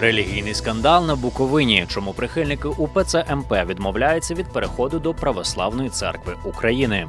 Релігійний скандал на Буковині, чому прихильники УПЦ МП відмовляються від переходу до Православної церкви України.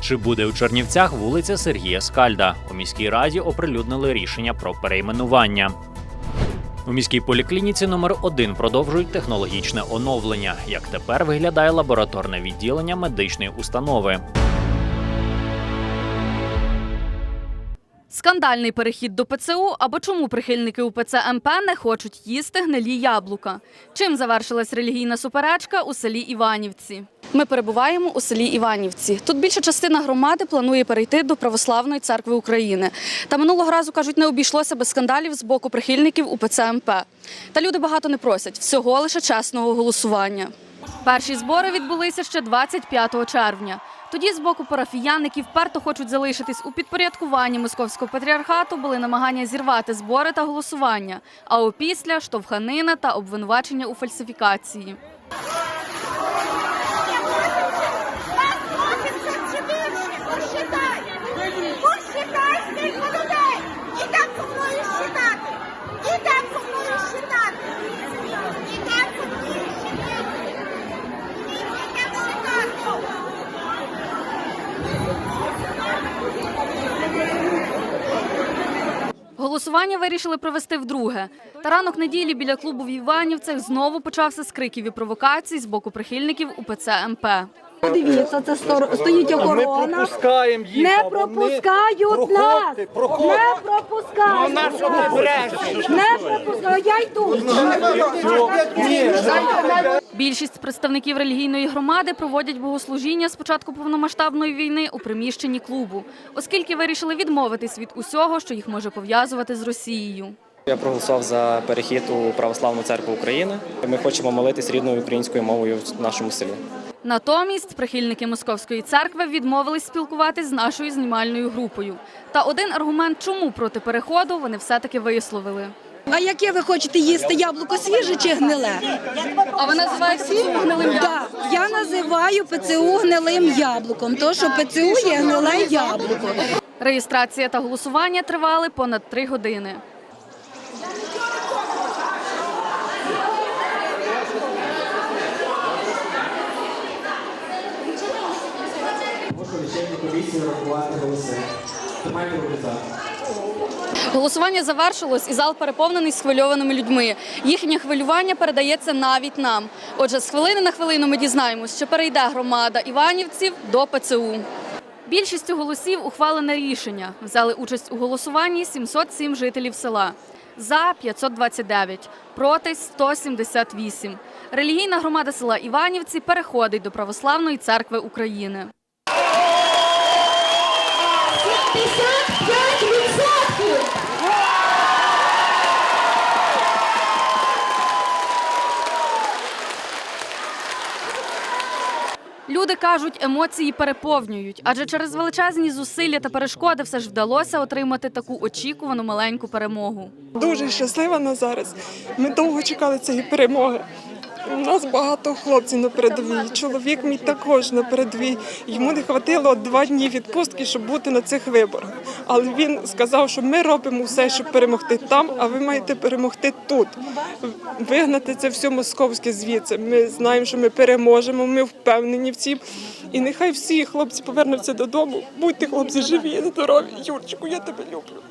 Чи буде у Чернівцях вулиця Сергія Скальда? У міській раді оприлюднили рішення про перейменування. У міській поліклініці номер 1 продовжують технологічне оновлення. Як тепер виглядає лабораторне відділення медичної установи? Скандальний перехід до ПЦУ або чому прихильники УПЦ МП не хочуть їсти гнилі яблука? Чим завершилась релігійна суперечка у селі Іванівці? Ми перебуваємо у селі Іванівці. Тут більша частина громади планує перейти до Православної церкви України. Та минулого разу кажуть, не обійшлося без скандалів з боку прихильників УПЦ МП. Та люди багато не просять всього лише чесного голосування. Перші збори відбулися ще 25 червня. Тоді з боку парафіян, які вперто хочуть залишитись у підпорядкуванні московського патріархату, були намагання зірвати збори та голосування. А опісля штовханина та обвинувачення у фальсифікації. Голосування вирішили провести вдруге. Та ранок неділі біля клубу в Іванівцях знову почався з криків і провокацій з боку прихильників УПЦ МП. Дивіться, це стоїть охорона. пропускаємо їх. Не пропускають нас! Проходьте, проходьте. Не Ну, пропускають нас! Не пропускають! Я йду! Більшість представників релігійної громади проводять богослужіння з початку повномасштабної війни у приміщенні клубу, оскільки вирішили відмовитись від усього, що їх може пов'язувати з Росією. Я проголосував за перехід у Православну церкву України. Ми хочемо молитись рідною українською мовою в нашому селі. Натомість прихильники московської церкви відмовились спілкуватись з нашою знімальною групою. Та один аргумент, чому проти переходу, вони все-таки висловили. А яке ви хочете їсти? Яблуко свіже чи гниле? А ви називаєте гнилим Так, я називаю ПЦУ гнилим яблуком, то що ПЦУ є гниле яблуко. Реєстрація та голосування тривали понад три години. Голосування завершилось, і зал переповнений схвильованими людьми. Їхнє хвилювання передається навіть нам. Отже, з хвилини на хвилину ми дізнаємось, що перейде громада іванівців до ПЦУ. Більшістю голосів ухвалене рішення. Взяли участь у голосуванні 707 жителів села. За 529, проти 178. Релігійна громада села Іванівці переходить до Православної церкви України. Люди кажуть, емоції переповнюють, адже через величезні зусилля та перешкоди все ж вдалося отримати таку очікувану маленьку перемогу. дуже щаслива на зараз. Ми довго чекали цієї перемоги. У нас багато хлопців на передовій. Чоловік мій також на передовій. Йому не хватило два дні відпустки, щоб бути на цих виборах. Але він сказав, що ми робимо все, щоб перемогти там, а ви маєте перемогти тут. Вигнати це все московське звідси. Ми знаємо, що ми переможемо. Ми впевнені в цім. І нехай всі хлопці повернуться додому. Будьте хлопці живі, здорові. Юрчику, я тебе люблю.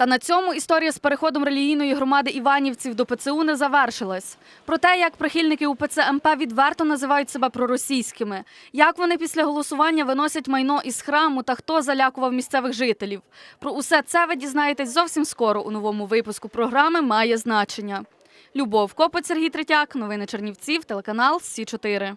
Та на цьому історія з переходом релігійної громади іванівців до ПЦУ не завершилась. Про те, як прихильники УПЦ МП відверто називають себе проросійськими, як вони після голосування виносять майно із храму та хто залякував місцевих жителів. Про усе це ви дізнаєтесь зовсім скоро у новому випуску програми Має значення. Любов Копець, Сергій Третяк, новини Чернівців, телеканал Сі 4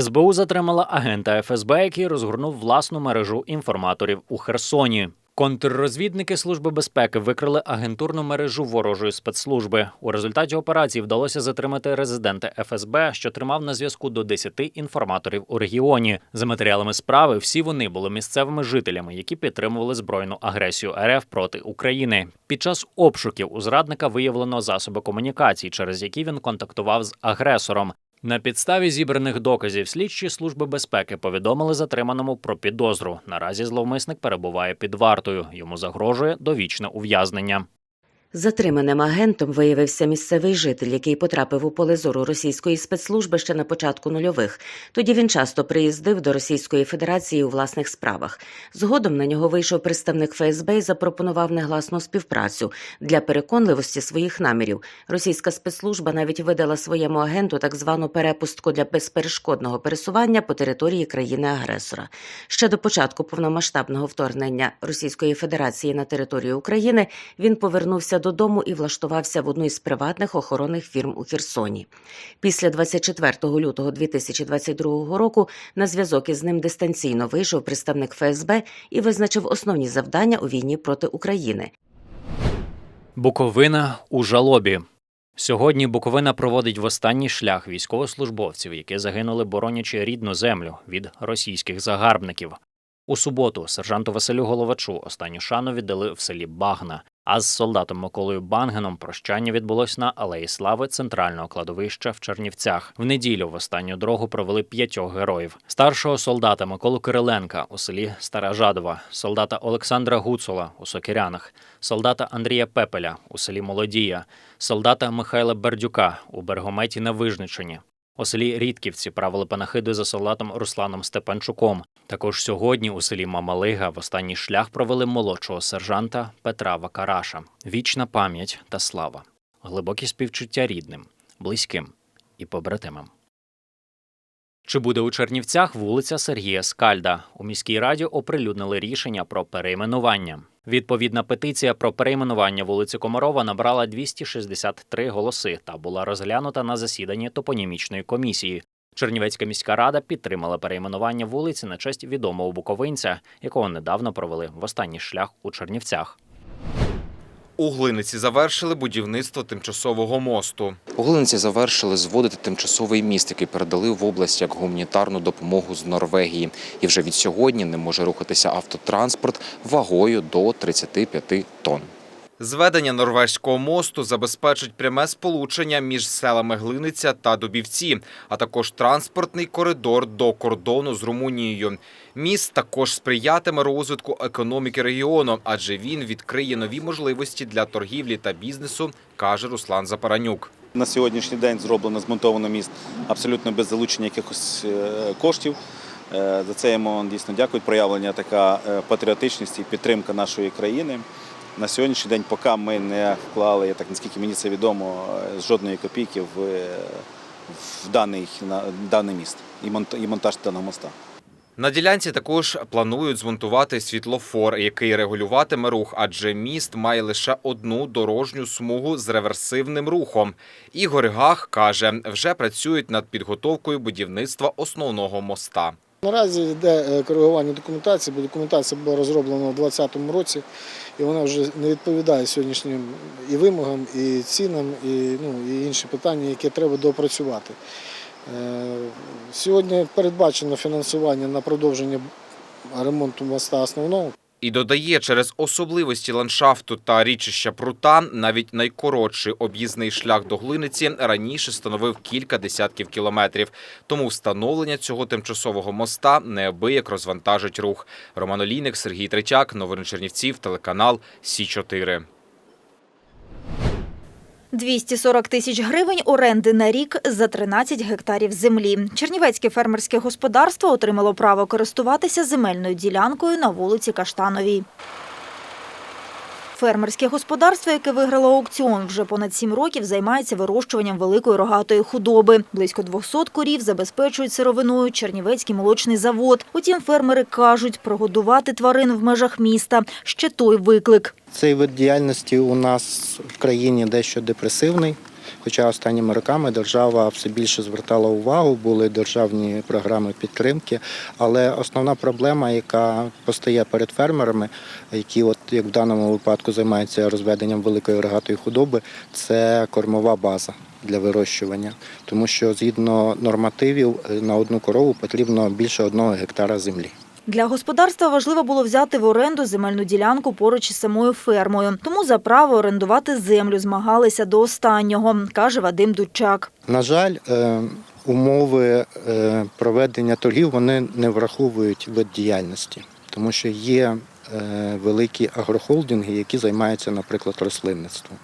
СБУ затримала агента ФСБ, який розгорнув власну мережу інформаторів у Херсоні. Контррозвідники Служби безпеки викрили агентурну мережу ворожої спецслужби. У результаті операції вдалося затримати резидента ФСБ, що тримав на зв'язку до 10 інформаторів у регіоні. За матеріалами справи, всі вони були місцевими жителями, які підтримували збройну агресію РФ проти України. Під час обшуків у зрадника виявлено засоби комунікацій, через які він контактував з агресором. На підставі зібраних доказів слідчі служби безпеки повідомили затриманому про підозру. Наразі зловмисник перебуває під вартою. Йому загрожує довічне ув'язнення. Затриманим агентом виявився місцевий житель, який потрапив у поле зору російської спецслужби ще на початку нульових. Тоді він часто приїздив до Російської Федерації у власних справах. Згодом на нього вийшов представник ФСБ і запропонував негласну співпрацю для переконливості своїх намірів. Російська спецслужба навіть видала своєму агенту так звану перепустку для безперешкодного пересування по території країни-агресора. Ще до початку повномасштабного вторгнення Російської Федерації на територію України він повернувся додому і влаштувався в одну із приватних охоронних фірм у Херсоні. Після 24 лютого 2022 року на зв'язок із ним дистанційно вийшов представник ФСБ і визначив основні завдання у війні проти України. Буковина у жалобі. Сьогодні Буковина проводить в останній шлях військовослужбовців, які загинули, боронячи рідну землю від російських загарбників. У суботу сержанту Василю Головачу останню шану віддали в селі Багна. А з солдатом Миколою Бангеном прощання відбулось на Алеї Слави центрального кладовища в Чернівцях. В неділю в останню дорогу провели п'ятьох героїв: старшого солдата Миколу Кириленка у селі Стара Жадова, солдата Олександра Гуцула у Сокирянах, солдата Андрія Пепеля у селі Молодія, солдата Михайла Бердюка у Бергометі на Вижничині. У селі Рідківці правили панахиди за солдатом Русланом Степанчуком. Також сьогодні у селі Мамалига в останній шлях провели молодшого сержанта Петра Вакараша. Вічна пам'ять та слава, глибокі співчуття рідним, близьким і побратимам. Чи буде у Чернівцях вулиця Сергія Скальда? У міській раді оприлюднили рішення про перейменування. Відповідна петиція про перейменування вулиці Комарова набрала 263 голоси та була розглянута на засіданні топонімічної комісії. Чернівецька міська рада підтримала перейменування вулиці на честь відомого буковинця, якого недавно провели в останній шлях у Чернівцях. У Глиниці завершили будівництво тимчасового мосту. У Глиниці завершили зводити тимчасовий міст, який передали в область як гуманітарну допомогу з Норвегії. І вже від сьогодні не може рухатися автотранспорт вагою до 35 тонн. Зведення норвезького мосту забезпечить пряме сполучення між селами Глиниця та Дубівці, а також транспортний коридор до кордону з Румунією. Міст також сприятиме розвитку економіки регіону, адже він відкриє нові можливості для торгівлі та бізнесу, каже Руслан Запаранюк. На сьогоднішній день зроблено, змонтовано міст абсолютно без залучення якихось е, коштів. Е, За це йому дійсно дякую. Проявлення така е, патріотичність і підтримка нашої країни. На сьогоднішній день, поки ми не вклали, я так наскільки мені це відомо, е, жодної копійки в, е, в даний, на, даний міст і монт- і монтаж даного моста. На ділянці також планують змонтувати світлофор, який регулюватиме рух, адже міст має лише одну дорожню смугу з реверсивним рухом. Ігор Гах каже, вже працюють над підготовкою будівництва основного моста. Наразі йде е, коригування документації, бо документація була розроблена у 2020 році, і вона вже не відповідає сьогоднішнім і вимогам, і цінам, і, ну, і інші питання, які треба доопрацювати. Е, Сьогодні передбачено фінансування на продовження ремонту моста основного. І додає, через особливості ландшафту та річища прута навіть найкоротший об'їзний шлях до Глиниці раніше становив кілька десятків кілометрів. Тому встановлення цього тимчасового моста неабияк розвантажить рух. Роман Олійник, Сергій Третяк, Новини Чернівців, телеканал Сі 4 240 тисяч гривень оренди на рік за 13 гектарів землі. Чернівецьке фермерське господарство отримало право користуватися земельною ділянкою на вулиці Каштановій. Фермерське господарство, яке виграло аукціон, вже понад сім років займається вирощуванням великої рогатої худоби. Близько 200 корів забезпечують сировиною Чернівецький молочний завод. Утім, фермери кажуть, прогодувати тварин в межах міста – ще той виклик. Цей вид діяльності у нас в країні дещо депресивний. Хоча останніми роками держава все більше звертала увагу, були державні програми підтримки. Але основна проблема, яка постає перед фермерами, які, от як в даному випадку, займаються розведенням великої рогатої худоби, це кормова база для вирощування. Тому що згідно нормативів на одну корову потрібно більше одного гектара землі. Для господарства важливо було взяти в оренду земельну ділянку поруч із самою фермою. Тому за право орендувати землю змагалися до останнього, каже Вадим Дучак. На жаль, е, умови е, проведення торгів вони не враховують вид діяльності, тому що є е, великі агрохолдинги, які займаються, наприклад, рослинництвом.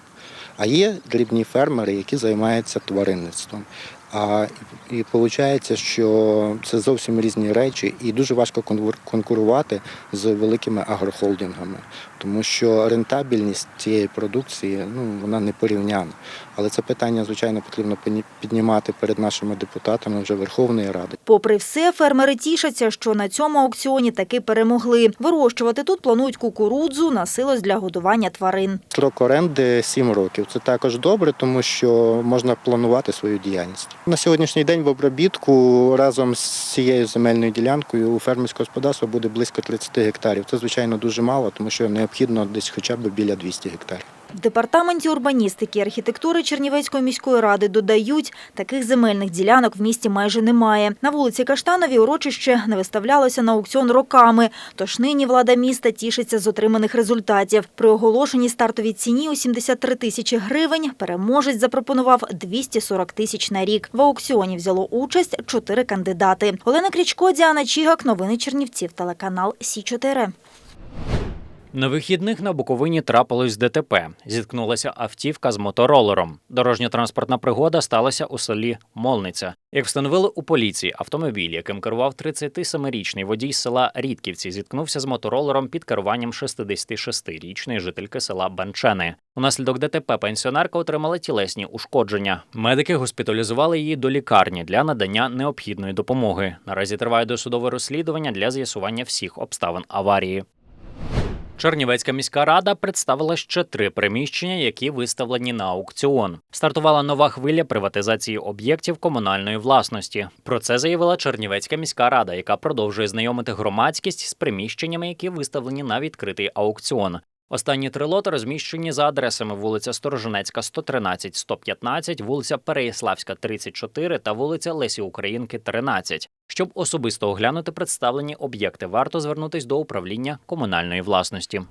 А є дрібні фермери, які займаються тваринництвом. А і виходить, що це зовсім різні речі, і дуже важко конкурувати з великими агрохолдингами, тому що рентабельність цієї продукції ну вона не порівняна. Але це питання, звичайно, потрібно піднімати перед нашими депутатами вже Верховної Ради. Попри все, фермери тішаться, що на цьому аукціоні таки перемогли. Вирощувати тут планують кукурудзу на силос для годування тварин. Строк оренди 7 років. Це також добре, тому що можна планувати свою діяльність. На сьогоднішній день в обробітку разом з цією земельною ділянкою у фермерського господарства буде близько 30 гектарів. Це звичайно дуже мало, тому що необхідно десь хоча б біля 200 гектарів. В департаменті урбаністики і архітектури Чернівецької міської ради додають, таких земельних ділянок в місті майже немає. На вулиці Каштанові урочище не виставлялося на аукціон роками, тож нині влада міста тішиться з отриманих результатів. При оголошеній стартовій ціні у 73 тисячі гривень переможець запропонував 240 тисяч на рік. В аукціоні взяло участь чотири кандидати. Олена Крічко, Діана Чігак, новини Чернівців, телеканал Сі 4 На вихідних на Буковині трапилось ДТП. Зіткнулася автівка з моторолером. Дорожньо-транспортна пригода сталася у селі Молниця. Як встановили у поліції, автомобіль, яким керував 37-річний водій з села Рідківці, зіткнувся з моторолером під керуванням 66-річної жительки села Банчени. Унаслідок ДТП пенсіонерка отримала тілесні ушкодження. Медики госпіталізували її до лікарні для надання необхідної допомоги. Наразі триває досудове розслідування для з'ясування всіх обставин аварії. Чернівецька міська рада представила ще три приміщення, які виставлені на аукціон. Стартувала нова хвиля приватизації об'єктів комунальної власності. Про це заявила Чернівецька міська рада, яка продовжує знайомити громадськість з приміщеннями, які виставлені на відкритий аукціон. Останні три лоти розміщені за адресами вулиця Сторожинецька, 113, 115, вулиця Переяславська, 34 та вулиця Лесі Українки, 13. Щоб особисто оглянути представлені об'єкти, варто звернутись до управління комунальної власності.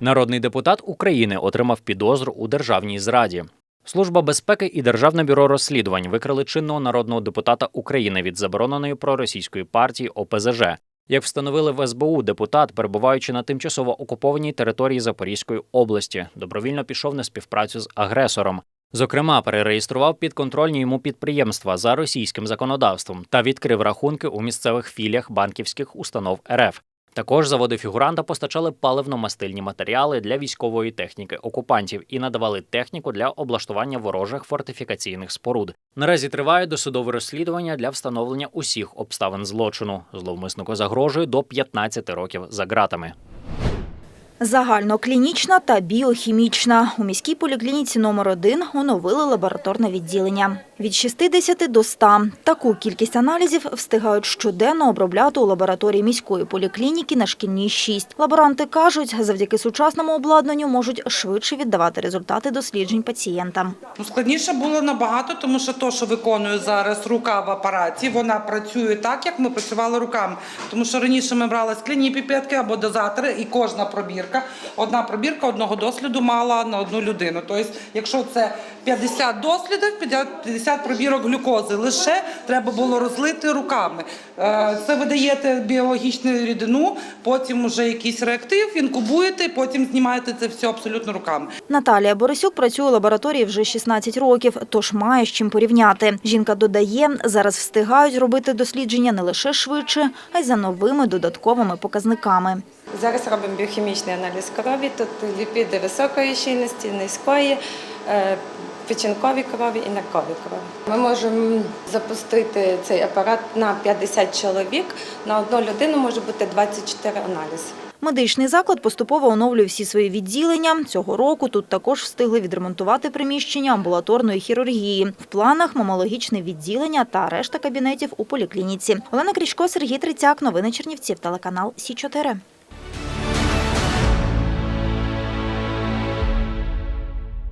Народний депутат України отримав підозру у державній зраді. Служба безпеки і Державне бюро розслідувань викрили чинного народного депутата України від забороненої проросійської партії ОПЗЖ. Як встановили в СБУ, депутат, перебуваючи на тимчасово окупованій території Запорізької області, добровільно пішов на співпрацю з агресором. Зокрема, перереєстрував підконтрольні йому підприємства за російським законодавством та відкрив рахунки у місцевих філіях банківських установ РФ. Також заводи фігуранта постачали паливно-мастильні матеріали для військової техніки окупантів і надавали техніку для облаштування ворожих фортифікаційних споруд. Наразі триває досудове розслідування для встановлення усіх обставин злочину. Зловмиснику загрожує до 15 років за ґратами. Загальноклінічна та біохімічна. У міській поліклініці номер 1 оновили лабораторне відділення. Від 60 до 100. Таку кількість аналізів встигають щоденно обробляти у лабораторії міської поліклініки на шкільній 6. Лаборанти кажуть, завдяки сучасному обладнанню можуть швидше віддавати результати досліджень пацієнтам. Ну, складніше було набагато, тому що то, що виконує зараз рука в апараті, вона працює так, як ми працювали руками. Тому що раніше ми брали скляні піпетки або дозатори, і кожна пробірка, одна пробірка одного досліду мала на одну людину. Тобто, якщо це 50 дослідів, 50 пробірок глюкози, лише треба було розлити руками. Е, Це ви даєте біологічну рідину, потім вже якийсь реактив, інкубуєте, потім знімаєте це все абсолютно руками. Наталія Борисюк працює у лабораторії вже 16 років, тож має з чим порівняти. Жінка додає, зараз встигають робити дослідження не лише швидше, а й за новими додатковими показниками. Зараз робимо біохімічний аналіз крові. Тут ліпіди високої щільності, низької, е, печінкові крові і наркові крові. Ми можемо запустити цей апарат на 50 чоловік. На одну людину може бути 24 аналізи. Медичний заклад поступово оновлює всі свої відділення. Цього року тут також встигли відремонтувати приміщення амбулаторної хірургії. В планах мамологічне відділення та решта кабінетів у поліклініці. Олена Крічко, Сергій Трицяк. Новини Чернівців. Телеканал Сі 4